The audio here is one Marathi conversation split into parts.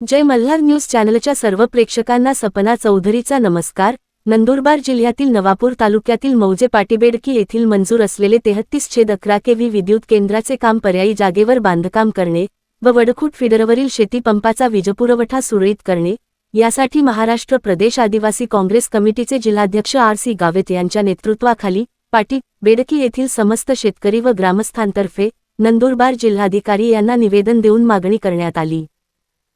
जय मल्हार न्यूज चॅनलच्या सर्व प्रेक्षकांना सपना चौधरीचा नमस्कार. नंदुरबार जिल्ह्यातील नवापूर तालुक्यातील मौजे पाटीबेडकी येथील मंजूर असलेले तेहत्तीस छेद अकरा के व्ही विद्युत केंद्राचे काम पर्यायी जागेवर बांधकाम करणे व वडखूट फिडरवरील शेतीपंपाचा वीजपुरवठा सुरळीत करणे यासाठी महाराष्ट्र प्रदेश आदिवासी काँग्रेस कमिटीचे जिल्हाध्यक्ष आर सी गावित यांच्या नेतृत्वाखाली पाटी बेडकी येथील समस्त शेतकरी व ग्रामस्थांतर्फे नंदुरबार जिल्हाधिकारी यांना निवेदन देऊन मागणी करण्यात आली.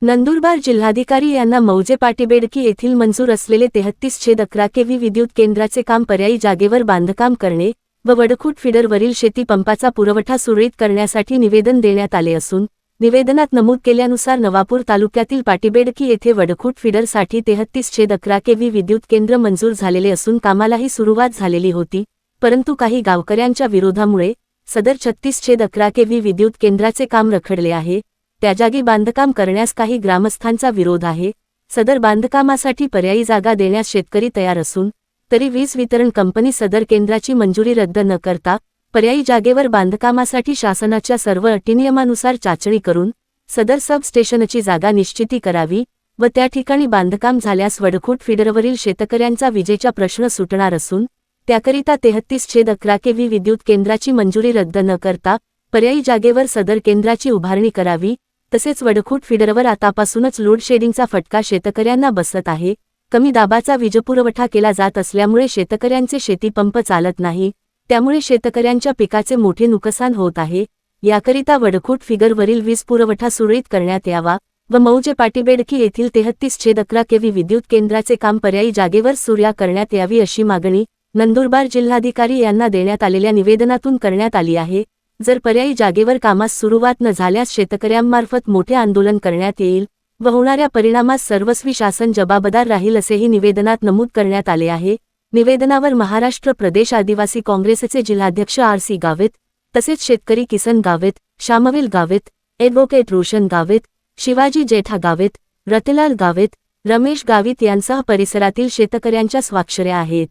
नंदुरबार जिल्हाधिकारी यांना मौजे पाटीबेडकी येथील मंजूर असलेले तेहत्तीस छेद अकरा केव्ही विद्युत केंद्राचे काम पर्यायी जागेवर बांधकाम करणे व वडखूट फिडरवरील शेतीपंपाचा पुरवठा सुरळीत करण्यासाठी निवेदन देण्यात आले असून निवेदनात नमूद केल्यानुसार नवापूर तालुक्यातील पाटीबेडकी येथे वडखूट फिडरसाठी तेहत्तीस छेद अकरा केव्ही विद्युत केंद्र मंजूर झालेले असून कामालाही सुरुवात झालेली होती परंतु काही गावकऱ्यांच्या विरोधामुळे सदर छत्तीस छेद अकरा केव्ही विद्युत केंद्राचे काम रखडले आहे. त्या जागी बांधकाम करण्यास काही ग्रामस्थांचा विरोध आहे. सदर बांधकामासाठी पर्यायी जागा देण्यास शेतकरी तयार असून तरी वीज वितरण कंपनी सदर केंद्राची मंजुरी रद्द न करता पर्यायी जागेवर बांधकामासाठी शासनाच्या सर्व अटीनियमानुसार चाचणी करून सदर सब स्टेशनची जागा निश्चिती करावी व त्या ठिकाणी बांधकाम झाल्यास वडखूट फिडरवरील शेतकऱ्यांचा विजेचा प्रश्न सुटणार असून त्याकरिता तेहत्तीस छेद अकरा के व्ही विद्युत केंद्राची मंजुरी रद्द न करता पर्यायी जागेवर सदर केंद्राची उभारणी करावी तसेच वडखूट फिडरवर आतापासूनच लोडशेडिंगचा फटका शेतकऱ्यांना बसत आहे. कमी दाबाचा वीजपुरवठा केला जात असल्यामुळे शेतकऱ्यांचे शेतीपंप चालत नाही. त्यामुळे शेतकऱ्यांच्या पिकाचे मोठे नुकसान होत आहे. याकरिता वडखूट फिगरवरील वीज पुरवठा सुरळीत करण्यात यावा व मौजे पाटीबेडकी येथील तेहत्तीस छेद अकरा केव्ही विद्युत केंद्राचे काम पर्यायी जागेवर सूर्या करण्यात यावी अशी मागणी नंदुरबार जिल्हाधिकारी यांना देण्यात आलेल्या निवेदनातून करण्यात आली आहे. जर पर्यायी जागेवर कामास सुरुवात न झाल्यास शेतकऱ्यांमार्फत मोठे आंदोलन करण्यात येईल व होणाऱ्या परिणामास सर्वस्वी शासन जबाबदार राहील असेही निवेदनात नमूद करण्यात आले आहे. निवेदनावर महाराष्ट्र प्रदेश आदिवासी काँग्रेसचे जिल्हाध्यक्ष आर सी गावित तसेच शेतकरी किसन गावित शामवेल गावित ॲडव्होकेट रोशन गावित शिवाजी जेठा गावित रतिलाल गावित रमेश गावित यांसह परिसरातील शेतकऱ्यांच्या स्वाक्षऱ्या आहेत.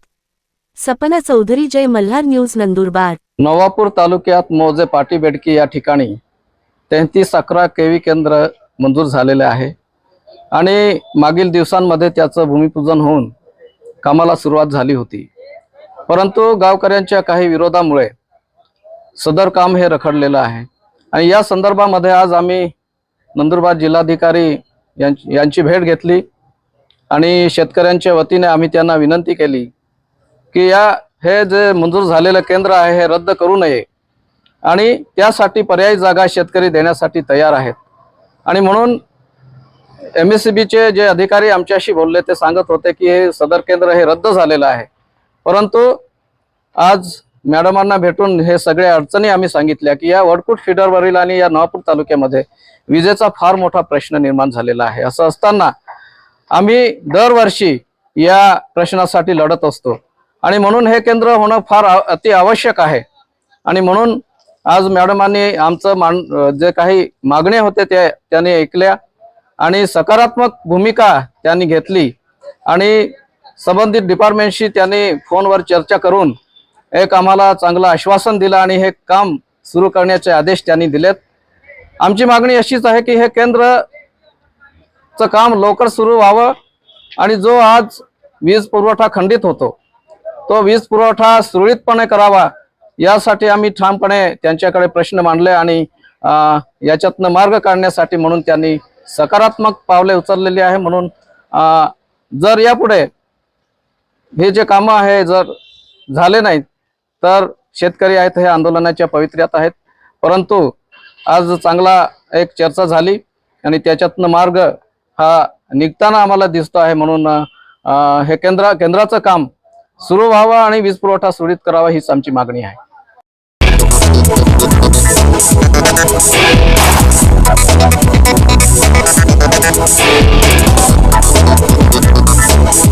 सपना चौधरी जय मल्हार न्यूज नंदुरबार. नवापूर तालुक्यात मोजे पाटी बेडकी या ठिकाणी तेहतीस अकरा केवी केंद्र मंजूर झालेले आहे. आणि मागील दिवसांमध्ये त्याचं भूमिपूजन होऊन कामाला सुरुवात झाली होती. परंतु गावकऱ्यांच्या काही विरोधामुळे सदर काम हे रखडलेलं आहे. आणि या संदर्भामध्ये आज आम्ही नंदुरबार जिल्हाधिकारी यांची यांची भेट घेतली. आणि शेतकऱ्यांच्या वतीने आम्ही त्यांना विनंती केली की या हे जे मंजूर झालेलं केंद्र आहे हे रद्द करू नये. आणि त्यासाठी पर्यायी जागा शेतकरी देण्यासाठी तयार आहेत. आणि म्हणून एम एस सी बीचे जे अधिकारी आमच्याशी बोलले ते सांगत होते की हे सदर केंद्र हे रद्द झालेलं आहे. परंतु आज मॅडमांना भेटून हे सगळे अडचणी आम्ही सांगितल्या की या वडकुट फिडरवरील आणि या नवापूर तालुक्यामध्ये विजेचा फार मोठा प्रश्न निर्माण झालेला आहे. असं असताना आम्ही दरवर्षी या प्रश्नासाठी लढत असतो. आणि म्हणून हे केंद्र होणं फार अति आवश्यक आहे. आणि म्हणून आज मॅडमांनी आमचं मान जे काही मागण्या होते त्या त्यांनी ऐकल्या आणि सकारात्मक भूमिका त्यांनी घेतली. आणि संबंधित डिपार्टमेंटशी त्यांनी फोनवर चर्चा करून एक आम्हाला चांगलं आश्वासन दिलं आणि हे काम सुरू करण्याचे आदेश त्यांनी दिलेत. आमची मागणी अशीच आहे की हे केंद्रचं काम लवकर सुरू व्हावं आणि जो आज वीज पुरवठा खंडित होतो तो वीज पुरवठा सुरळीतपणे करावा यासाठी आम्ही ठामपणे त्यांच्याकडे प्रश्न मांडले आणि याच्यातनं मार्ग काढण्यासाठी म्हणून त्यांनी सकारात्मक पावले उचललेली आहे म्हणून जर यापुढे हे जे कामं आहे जर झाले नाहीत तर शेतकरी आहेत हे आंदोलनाच्या पवित्र्यात आहेत. परंतु आज चांगला एक चर्चा झाली आणि त्याच्यातनं मार्ग हा निघताना आम्हाला दिसतो आहे म्हणून हे केंद्र केंद्राचं काम सुरू व्हावा आणि वीज पुरवठा सुरळीत करावा हीच आमची मागणी आहे.